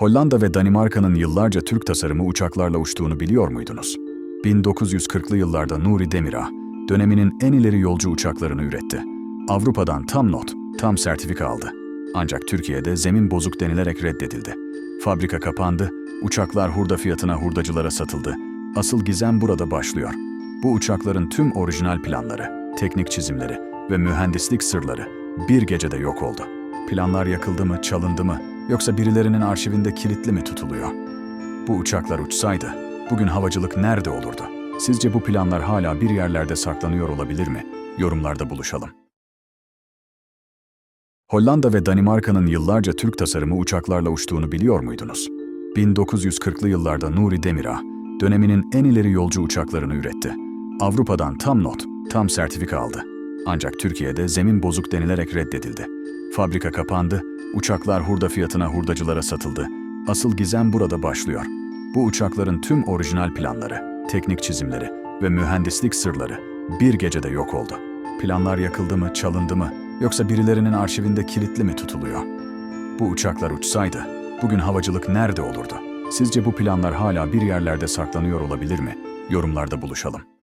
Hollanda ve Danimarka'nın yıllarca Türk tasarımı uçaklarla uçtuğunu biliyor muydunuz? 1940'lı yıllarda Nuri Demirağ, döneminin en ileri yolcu uçaklarını üretti. Avrupa'dan tam not, tam sertifika aldı. Ancak Türkiye'de zemin bozuk denilerek reddedildi. Fabrika kapandı, uçaklar hurda fiyatına hurdacılara satıldı. Asıl gizem burada başlıyor. Bu uçakların tüm orijinal planları, teknik çizimleri ve mühendislik sırları bir gecede yok oldu. Planlar yakıldı mı, çalındı mı, yoksa birilerinin arşivinde kilitli mi tutuluyor? Bu uçaklar uçsaydı, bugün havacılık nerede olurdu? Sizce bu planlar hala bir yerlerde saklanıyor olabilir mi? Yorumlarda buluşalım. Hollanda ve Danimarka'nın yıllarca Türk tasarımı uçaklarla uçtuğunu biliyor muydunuz? 1940'lı yıllarda Nuri Demirağ, döneminin en ileri yolcu uçaklarını üretti. Avrupa'dan tam not, tam sertifika aldı. Ancak Türkiye'de zemin bozuk denilerek reddedildi. Fabrika kapandı, uçaklar hurda fiyatına hurdacılara satıldı. Asıl gizem burada başlıyor. Bu uçakların tüm orijinal planları, teknik çizimleri ve mühendislik sırları bir gecede yok oldu. Planlar yakıldı mı, çalındı mı, yoksa birilerinin arşivinde kilitli mi tutuluyor? Bu uçaklar uçsaydı, bugün havacılık nerede olurdu? Sizce bu planlar hala bir yerlerde saklanıyor olabilir mi? Yorumlarda buluşalım.